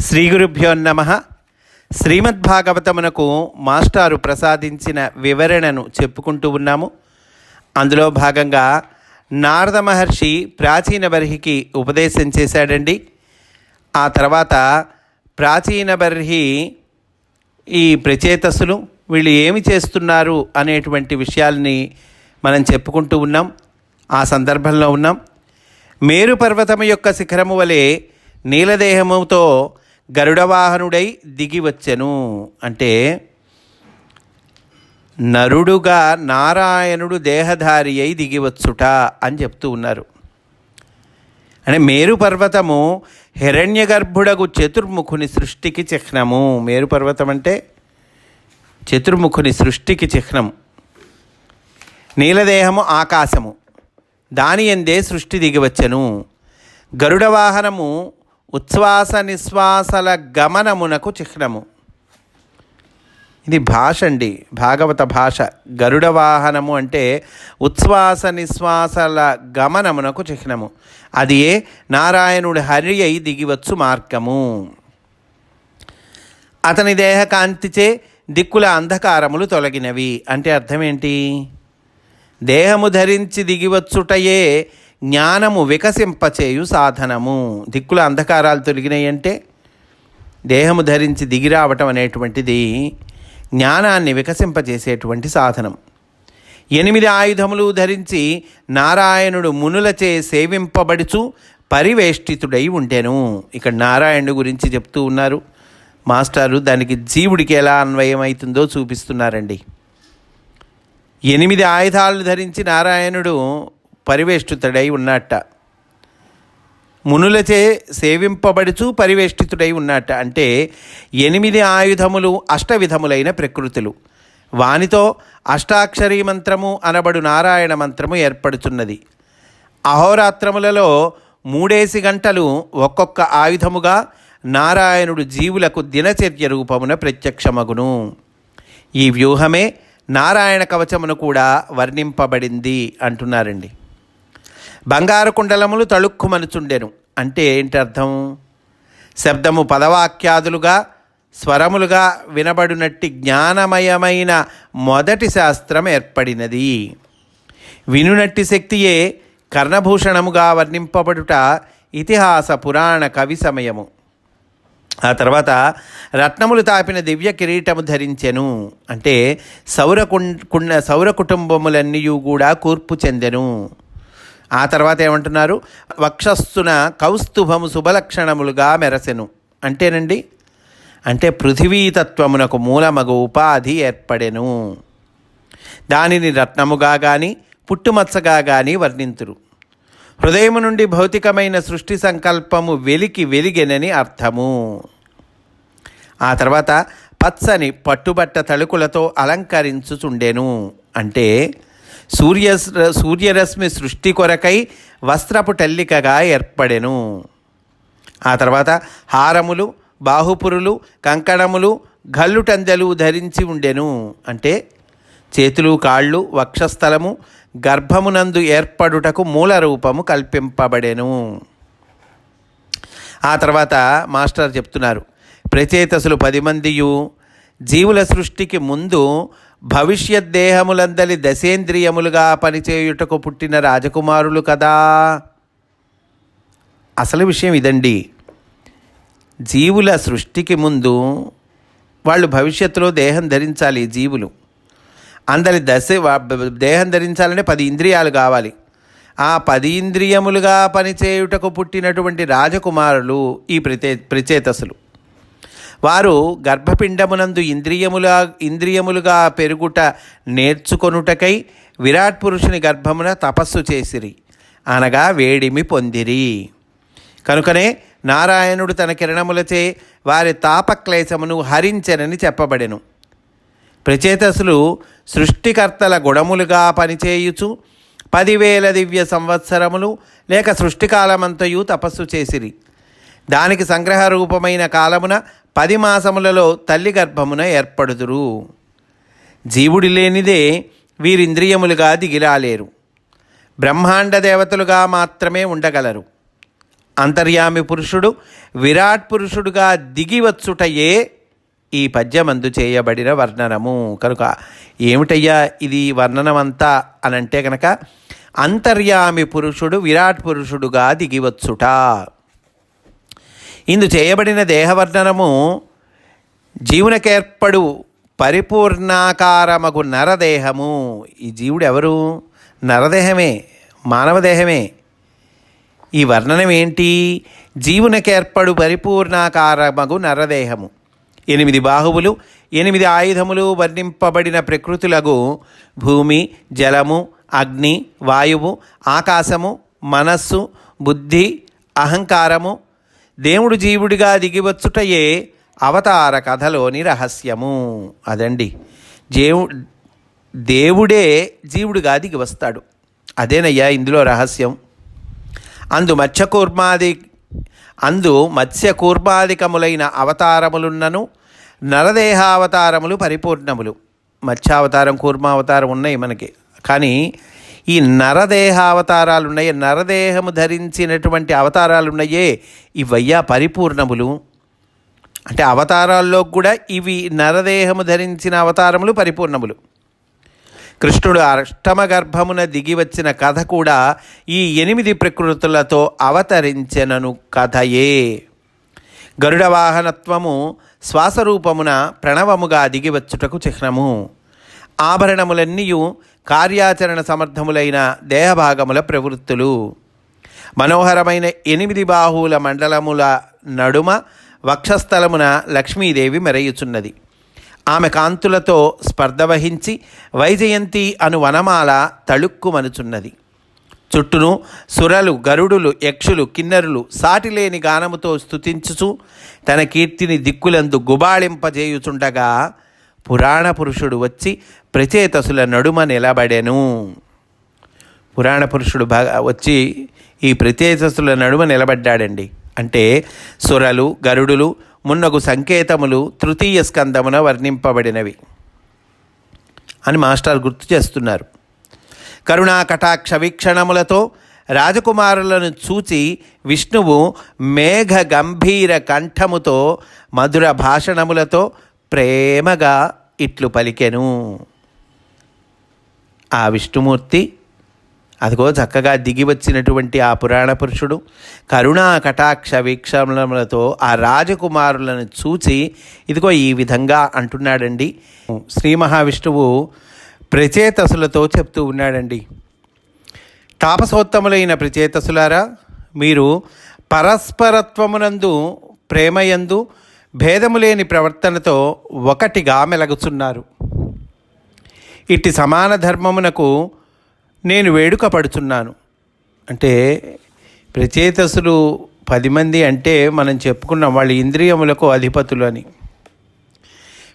శ్రీ గురుభ్యో నమ. శ్రీమద్భాగవతమునకు మాస్టారు ప్రసాదించిన వివరణను చెప్పుకుంటూ ఉన్నాము. అందులో భాగంగా నారద మహర్షి ప్రాచీన బర్హికి ఉపదేశం చేశాడండి. ఆ తర్వాత ప్రాచీన బర్హి ఈ ప్రచేతసులు వీళ్ళు ఏమి చేస్తున్నారు అనేటువంటి విషయాల్ని మనం చెప్పుకుంటూ ఉన్నాం. ఆ సందర్భంలో ఉన్నాం. మేరు పర్వతము యొక్క శిఖరము వలె నీలదేహముతో గరుడవాహనుడై దిగి వచ్చెను అంటే నరుడుగా నారాయణుడు దేహధారి అయి దిగివచ్చుట అని చెప్తూ ఉన్నారు. అంటే మేరు పర్వతము హిరణ్య గర్భుడగు చతుర్ముఖుని సృష్టికి చిహ్నము. మేరు పర్వతం అంటే చతుర్ముఖుని సృష్టికి చిహ్నం నీలదేహము ఆకాశము. దాని ఎందే సృష్టి దిగివచ్చెను. గరుడ వాహనము ఉచ్ఛ్వాస నిశ్వాసల గమనమునకు చిహ్నము. ఇది భాష అండి. భాగవత భాష. గరుడ వాహనము అంటే ఉచ్ఛ్వాస నిశ్వాసల గమనమునకు చిహ్నము. అది ఏ? నారాయణుడి హరి అయి దిగివచ్చు మార్గము. అతని దేహకాంతిచే దిక్కుల అంధకారములు తొలగినవి. అంటే అర్థం ఏంటి? దేహము ధరించి దిగివచ్చుటయే జ్ఞానము వికసింపచేయు సాధనము. దిక్కుల అంధకారాలు తొలగినాయంటే దేహము ధరించి దిగిరావటం అనేటువంటిది జ్ఞానాన్ని వికసింపచేసేటువంటి సాధనం. ఎనిమిది ఆయుధములు ధరించి నారాయణుడు మునులచే సేవింపబడుచు పరివేష్టితుడై ఉండెను. ఇక్కడ నారాయణుడు గురించి చెప్తూ ఉన్నారు. మాస్టారు దానికి జీవుడికి ఎలా అన్వయమవుతుందో చూపిస్తున్నారండి. ఎనిమిది ఆయుధాలు ధరించి నారాయణుడు పరివేష్టితుడై ఉన్నట్ట మునులచే సేవింపబడుచు పరివేష్టితుడై ఉన్నట్ట అంటే ఎనిమిది ఆయుధములు అష్టవిధములైన ప్రకృతులు. వానితో అష్టాక్షరీ మంత్రము అనబడు నారాయణ మంత్రము ఏర్పడుతున్నది అహోరాత్రములలో మూడేసి గంటలు ఒక్కొక్క ఆయుధముగా నారాయణుడు జీవులకు దినచర్య రూపమున ప్రత్యక్షమగును. ఈ వ్యూహమే నారాయణ కవచమును కూడా వర్ణింపబడింది అంటున్నారండి. బంగారు కుండలములు తళుక్కుమనుచుండెను. అంటే ఏంటి అర్థం శబ్దము పదవాక్యాదులుగా స్వరములుగా వినబడినట్టి జ్ఞానమయమైన మొదటి శాస్త్రం ఏర్పడినది. వినునట్టి శక్తియే కర్ణభూషణముగా వర్ణింపబడుట ఇతిహాస పురాణ కవి సమయము. ఆ తర్వాత రత్నములు తాపిన దివ్య కిరీటము ధరించెను. అంటే సౌర కుండ సౌర కుటుంబములన్నీ కూడా కూర్పు చెందెను. ఆ తర్వాత ఏమంటున్నారు? వక్షస్థున కౌస్తుభము శుభలక్షణములుగా మెరసెను. అంటేనండి అంటే పృథివీతత్వమునకు మూలమగు ఉపాధి ఏర్పడెను. దానిని రత్నముగా కానీ పుట్టుమచ్చగా కానీ వర్ణింతురు. హృదయము నుండి భౌతికమైన సృష్టి సంకల్పము వెలికి వెలిగెనని అర్థము. ఆ తర్వాత పచ్చని పట్టుబట్ట తళుకులతో అలంకరించుచుండెను. అంటే సూర్య సూర్యరశ్మి సృష్టి కొరకై వస్త్రపు టల్లికగా ఏర్పడెను. ఆ తర్వాత హారములు బాహుపురులు కంకణములు గల్లుటందెలు ధరించి ఉండెను. అంటే చేతులు కాళ్ళు వక్షస్థలము గర్భమునందు ఏర్పడుటకు మూల రూపము కల్పింపబడెను. ఆ తర్వాత మాస్టర్ చెప్తున్నారు ప్రచేతసులు పది మందియు జీవుల సృష్టికి ముందు భవిష్యత్ దేహములందలి దశేంద్రియములుగా పనిచేయుటకు పుట్టిన రాజకుమారులు కదా? అసలు విషయం ఇదండి. జీవుల సృష్టికి ముందు వాళ్ళు భవిష్యత్తులో దేహం ధరించాలి జీవులు. అందరి దశ దేహం ధరించాలంటే పది ఇంద్రియాలు కావాలి. ఆ పది ఇంద్రియములుగా పనిచేయుటకు పుట్టినటువంటి రాజకుమారులు ఈ ప్రచే ప్రచేతసులు వారు గర్భపిండమునందు ఇంద్రియములా ఇంద్రియములుగా పెరుగుట నేర్చుకొనుటకై విరాట్ పురుషుని గర్భమున తపస్సు చేసిరి. అనగా వేడిమి పొందిరి. కనుకనే నారాయణుడు తన కిరణములచే వారి తాపక్లేశమును హరించెనని చెప్పబడెను. ప్రచేతసులు సృష్టికర్తల గుణములుగా పనిచేయుచు పదివేల దివ్య సంవత్సరములు లేక సృష్టికాలమంతయు తపస్సు చేసిరి. దానికి సంగ్రహ రూపమైన కాలమున పది మాసములలో తల్లి గర్భమున ఏర్పడుదురు. జీవుడి లేనిదే వీరింద్రియములుగా దిగిలాలేరు బ్రహ్మాండ దేవతలుగా మాత్రమే ఉండగలరు. అంతర్యామి పురుషుడు విరాట్ పురుషుడుగా దిగివచ్చుటయే ఈ పద్యమందు చేయబడిన వర్ణనము. కనుక ఏమిటయ్యా ఇది వర్ణనమంతా అనంటే కనుక అంతర్యామి పురుషుడు విరాట్ పురుషుడుగా దిగివచ్చుట. ఇందు చేయబడిన దేహవర్ణనము జీవునకేర్పడు పరిపూర్ణాకారమగు నరదేహము. ఈ జీవుడు ఎవరు నరదేహమే మానవదేహమే. ఈ వర్ణనం ఏంటి జీవునకేర్పడు పరిపూర్ణాకారమగు నరదేహము. ఎనిమిది బాహువులు ఎనిమిది ఆయుధములు వర్ణింపబడిన ప్రకృతులకు భూమి జలము అగ్ని వాయువు ఆకాశము మనస్సు బుద్ధి అహంకారము. దేవుడు జీవుడిగా దిగివచ్చుటయే అవతార కథలోని రహస్యము. అదండి. దేవు దేవుడే జీవుడిగా దిగి వస్తాడు అదేనయ్యా ఇందులో రహస్యం. అందు మత్స్యకూర్మాది అందు మత్స్యకూర్మాదికములైన అవతారములున్నను నరదేహావతారములు పరిపూర్ణములు. మత్స్యావతారం కూర్మావతారం ఉన్నాయి మనకి. కానీ ఈ నరదేహావతారాలు ఉన్నాయి నరదేహము ధరించినటువంటి అవతారాలు ఉన్నాయే ఇవయ్యా పరిపూర్ణములు. అంటే అవతారాల్లో కూడా ఇవి నరదేహము ధరించిన అవతారములు పరిపూర్ణములు. కృష్ణుడు అష్టమ గర్భమున దిగి వచ్చిన కథ కూడా ఈ ఎనిమిది ప్రకృతులతో అవతరించెనను కథయే. గరుడ వాహనత్వము శ్వాసరూపమున ప్రణవముగా దిగివచ్చుటకు చిహ్నము. ఆభరణములన్నీయు కార్యాచరణ సమర్థములైన దేహభాగముల ప్రవృత్తులు. మనోహరమైన ఎనిమిది బాహువుల మండలముల నడుమ వక్షస్థలమున లక్ష్మీదేవి మెరయుచున్నది. ఆమె కాంతులతో స్పర్ధ వహించి వైజయంతి అను వనమాల తళుక్కుమనుచున్నది. చుట్టూను సురలు గరుడులు యక్షులు కిన్నరులు సాటిలేని గానముతో స్తుతించుచు తన కీర్తిని దిక్కులందు గుబాళింపజేయుచుండగా పురాణ పురుషుడు వచ్చి ప్రచేతసుల నడుమ నిలబడెను. పురాణ పురుషుడు బాగా వచ్చి ఈ ప్రచేతసుల నడుమ నిలబడ్డాడండి. అంటే సురలు గరుడులు మున్నగు సంకేతములు తృతీయ స్కందమున వర్ణింపబడినవి అని మాస్టర్ గుర్తు చేస్తున్నారు. కరుణాకటాక్ష వీక్షణములతో రాజకుమారులను చూచి విష్ణువు మేఘ గంభీర కంఠముతో మధుర భాషణములతో ప్రేమగా ఇట్లు పలికెను. ఆ విష్ణుమూర్తి అదిగో చక్కగా దిగి వచ్చినటువంటి ఆ పురాణ పురుషుడు కరుణా కటాక్ష వీక్షణములతో ఆ రాజకుమారులను చూచి ఇదిగో ఈ విధంగా అంటున్నాడండి. శ్రీ మహావిష్ణువు ప్రచేతసులతో చెప్తూ ఉన్నాడండి. తాపసోత్తములైన ప్రచేతసులారా మీరు పరస్పరత్వమునందు ప్రేమయందు భేదము లేని ప్రవర్తనతో ఒకటిగా మెలగుచున్నారు. ఇట్టి సమాన ధర్మమునకు నేను వేడుక పడుచున్నాను అంటే ప్రచేతసులు పది మంది అంటే మనం చెప్పుకున్నాం వాళ్ళ ఇంద్రియములకు అధిపతులు అని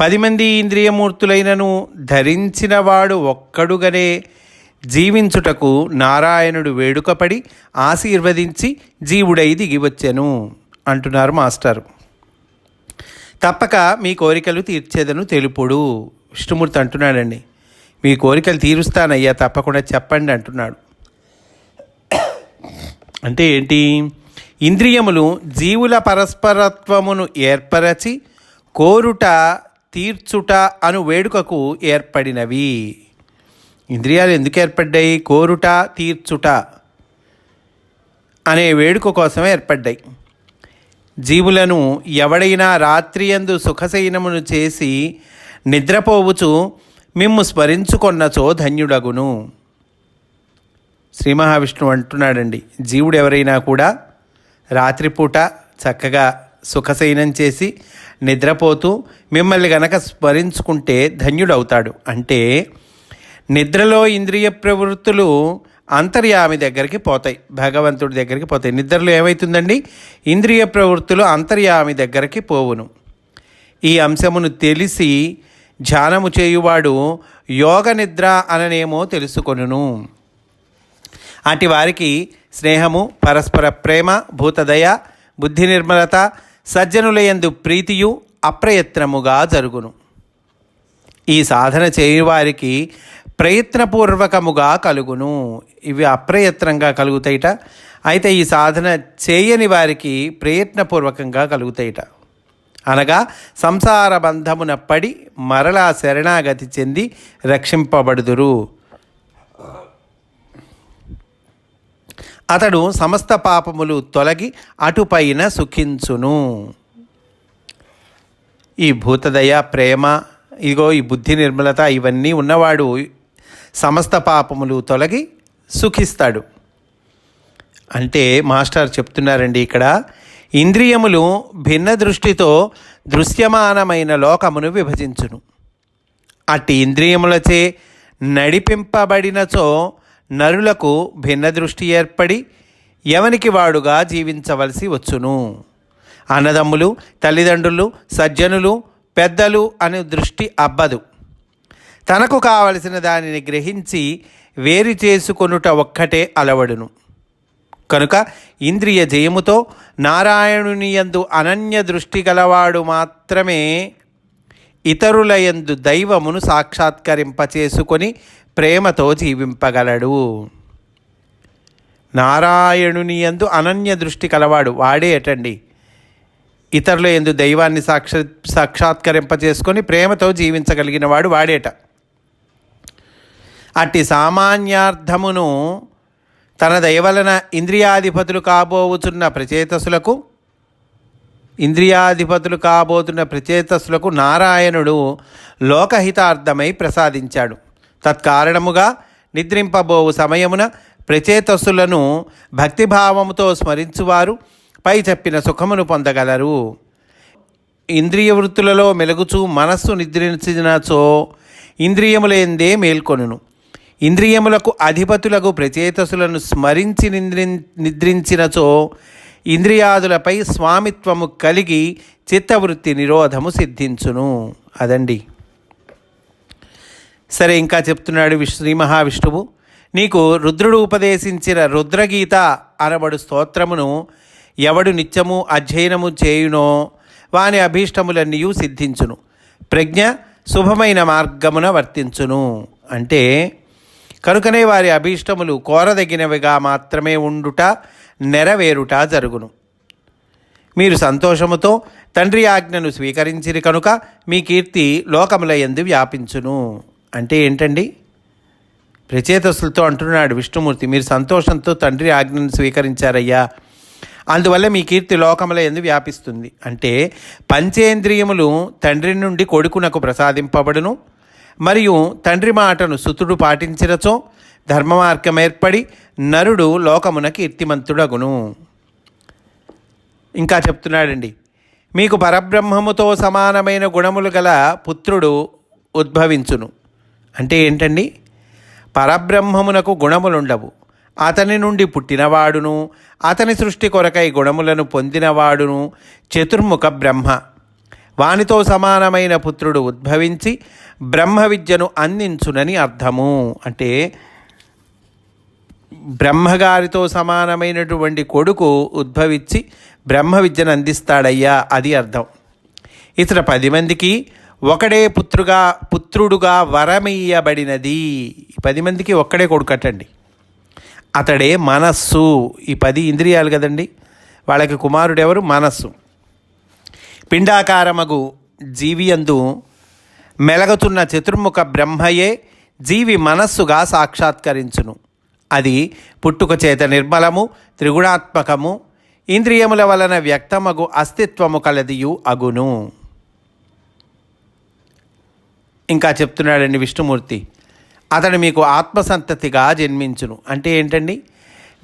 పది మంది ఇంద్రియమూర్తులైనను ధరించినవాడు ఒక్కడుగనే జీవించుటకు నారాయణుడు వేడుకపడి ఆశీర్వదించి జీవుడై దిగివచ్చెను అంటున్నారు మాస్టర్. తప్పక మీ కోరికలు తీర్చేదను తెలుపుడు విష్ణుమూర్తి అంటున్నాడండి. మీ కోరికలు తీరుస్తానయ్యా తప్పకుండా చెప్పండి అంటున్నాడు. అంటే ఏంటి? ఇంద్రియములు జీవుల పరస్పరత్వమును ఏర్పరచి కోరుట తీర్చుట అను వేడుకకు ఏర్పడినవి. ఇంద్రియాలు ఎందుకు ఏర్పడ్డాయి? కోరుట తీర్చుట అనే వేడుక కోసమే ఏర్పడ్డాయి. జీవులను ఎవడైనా రాత్రియందు సుఖశయనమును చేసి నిద్రపోవుచు మిమ్ము స్మరించుకొన్నచో ధన్యుడగును. శ్రీ మహావిష్ణువు అంటున్నాడండి జీవుడు ఎవరైనా కూడా రాత్రిపూట చక్కగా సుఖశయనం చేసి నిద్రపోతూ మిమ్మల్ని గనక స్మరించుకుంటే ధన్యుడవుతాడు. అంటే నిద్రలో ఇంద్రియ ప్రవృత్తులు అంతర్యామి దగ్గరికి పోతాయి భగవంతుడి దగ్గరికి పోతాయి. నిద్రలో ఏమవుతుందండి ఇంద్రియ ప్రవృత్తులు అంతర్యామి దగ్గరికి పోవును. ఈ అంశమును తెలిసి ధ్యానము చేయువాడు యోగ నిద్ర అననేమో తెలుసుకొనును. అటు వారికి స్నేహము పరస్పర ప్రేమ భూతదయ బుద్ధి నిర్మలత సజ్జనులయందు ప్రీతియు అప్రయత్నముగా జరుగును. ఈ సాధన చేయువారికి ప్రయత్నపూర్వకముగా కలుగును. ఇవి అప్రయత్నంగా కలుగుతాయిట అయితే ఈ సాధన చేయని వారికి ప్రయత్నపూర్వకంగా కలుగుతాయిట అనగా సంసార బంధమున పడి మరలా శరణాగతి చెంది రక్షింపబడుదురు. అతడు సమస్త పాపములు తొలగి అటుపైన సుఖించును. ఈ భూతదయ ప్రేమ ఇగో ఈ బుద్ధి నిర్మలత ఇవన్నీ ఉన్నవాడు సమస్త పాపములు తొలగి సుఖిస్తాడు. అంటే మాస్టర్ చెప్తున్నారండి ఇక్కడ ఇంద్రియములు భిన్న దృష్టితో దృశ్యమానమైన లోకమును విభజించును. అట్టి ఇంద్రియములచే నడిపింపబడినచో నరులకు భిన్న దృష్టి ఏర్పడి ఎవనికి వాడుగా జీవించవలసి వచ్చును? అన్నదమ్ములు తల్లిదండ్రులు సజ్జనులు పెద్దలు అనే దృష్టి అబ్బదు. తనకు కావలసిన దానిని గ్రహించి వేరు చేసుకొనుట ఒక్కటే అలవడును. కనుక ఇంద్రియ జయముతో నారాయణుని యందు అనన్య దృష్టి గలవాడు మాత్రమే ఇతరులయందు దైవమును సాక్షాత్కరింపచేసుకొని ప్రేమతో జీవింపగలడు. నారాయణుని యందు అనన్య దృష్టి కలవాడు వాడే అటండి. ఇతరుల ఎందు దైవాన్ని సాక్ష సాక్షాత్కరింపచేసుకొని ప్రేమతో జీవించగలిగిన వాడు వాడేట. అట్టి సామాన్యార్థమును తన దయవలన ఇంద్రియాధిపతులు కాబోవుచున్న ప్రచేతసులకు ఇంద్రియాధిపతులు కాబోతున్న ప్రచేతసులకు నారాయణుడు లోకహితార్థమై ప్రసాదించాడు. తత్కారణముగా నిద్రింపబోవు సమయమున ప్రచేతస్సులను భక్తిభావముతో స్మరించువారు పై చెప్పిన సుఖమును పొందగలరు. ఇంద్రియ వృత్తులలో మెలుగుచూ మనస్సు నిద్రించినచో ఇంద్రియములేందే మేల్కొనును. ఇంద్రియములకు అధిపతులకు ప్రచేతసులను స్మరించి నిద్రి నిద్రించినచో ఇంద్రియాదులపై స్వామిత్వము కలిగి చిత్తవృత్తి నిరోధము సిద్ధించును. అదండి. సరే ఇంకా చెప్తున్నాడు విష్ శ్రీ మహావిష్ణువు. నీకు రుద్రుడు ఉపదేశించిన రుద్రగీత అనబడు స్తోత్రమును ఎవడు నిత్యము అధ్యయనము చేయునో వాని అభీష్టములన్నీ సిద్ధించును. ప్రజ్ఞ శుభమైన మార్గమున వర్తించును. అంటే కనుకనే వారి అభీష్టములు కోరదగినవిగా మాత్రమే ఉండుట నెరవేరుట జరుగును. మీరు సంతోషముతో తండ్రి ఆజ్ఞను స్వీకరించిరి కనుక మీ కీర్తి లోకముల ఎందు వ్యాపించును. అంటే ఏంటండి? ప్రచేతసులతో అంటున్నాడు విష్ణుమూర్తి మీరు సంతోషంతో తండ్రి ఆజ్ఞను స్వీకరించారయ్యా. అందువల్ల మీ కీర్తి లోకముల ఎందు వ్యాపిస్తుంది. అంటే పంచేంద్రియములు తండ్రి నుండి కొడుకునకు ప్రసాదింపబడును. మరియు తండ్రి మాటను సుతుడు పాటించినచో ధర్మమార్గం ఏర్పడి నరుడు లోకమున కీర్తిమంతుడగును. ఇంకా చెప్తున్నాడండి మీకు పరబ్రహ్మముతో సమానమైన గుణములు గల పుత్రుడు ఉద్భవించును. అంటే ఏంటండి పరబ్రహ్మమునకు గుణములుండవు. అతని నుండి పుట్టినవాడును అతని సృష్టి కొరకై గుణములను పొందినవాడును చతుర్ముఖ బ్రహ్మ. వానితో సమానమైన పుత్రుడు ఉద్భవించి బ్రహ్మ విద్యను అందించునని అర్థము. అంటే బ్రహ్మగారితో సమానమైనటువంటి కొడుకు ఉద్భవించి బ్రహ్మ విద్యను అందిస్తాడయ్యా అది అర్థం. ఇతర పది మందికి ఒకడే పుత్రుగా పుత్రుడుగా వరమియ్యబడినది ఈ పది మందికి ఒక్కడే కొడుకటండి అతడే మనస్సు. ఈ పది ఇంద్రియాలు కదండి. వాళ్ళకి కుమారుడెవరు? మనస్సు. పిండాకారమగు జీవియందు మెలగుతున్న చతుర్ముఖ బ్రహ్మయే జీవి మనస్సుగా సాక్షాత్కరించును. అది పుట్టుక చేత నిర్మలము త్రిగుణాత్మకము ఇంద్రియముల వలన వ్యక్తమగు అస్తిత్వము కలదియు అగును. ఇంకా చెప్తున్నాడండి విష్ణుమూర్తి అతడు మీకు ఆత్మసంతతిగా జన్మించును. అంటే ఏంటండి?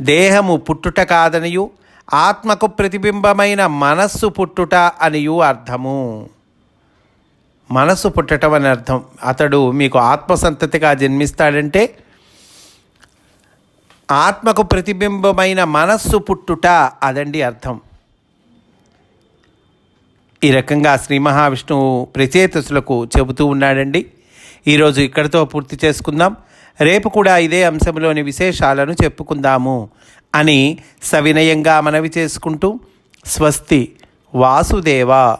దేహము పుట్టుట కాదనియు ఆత్మకు ప్రతిబింబమైన మనస్సు పుట్టుట అనియు అర్థము. మనస్సు పుట్టటం అని అర్థం. అతడు మీకు ఆత్మసంతతిగా జన్మిస్తాడంటే ఆత్మకు ప్రతిబింబమైన మనస్సు పుట్టుట అదండి అర్థం. ఈ రకంగా శ్రీ మహావిష్ణువు ప్రచేతసులకు చెబుతూ ఉన్నాడండి. ఈరోజు ఇక్కడితో పూర్తి చేసుకుందాం. రేపు కూడా ఇదే అంశంలోని విశేషాలను చెప్పుకుందాము అని సవినయంగా మనవి చేసుకుంటూ స్వస్తి వాసుదేవ.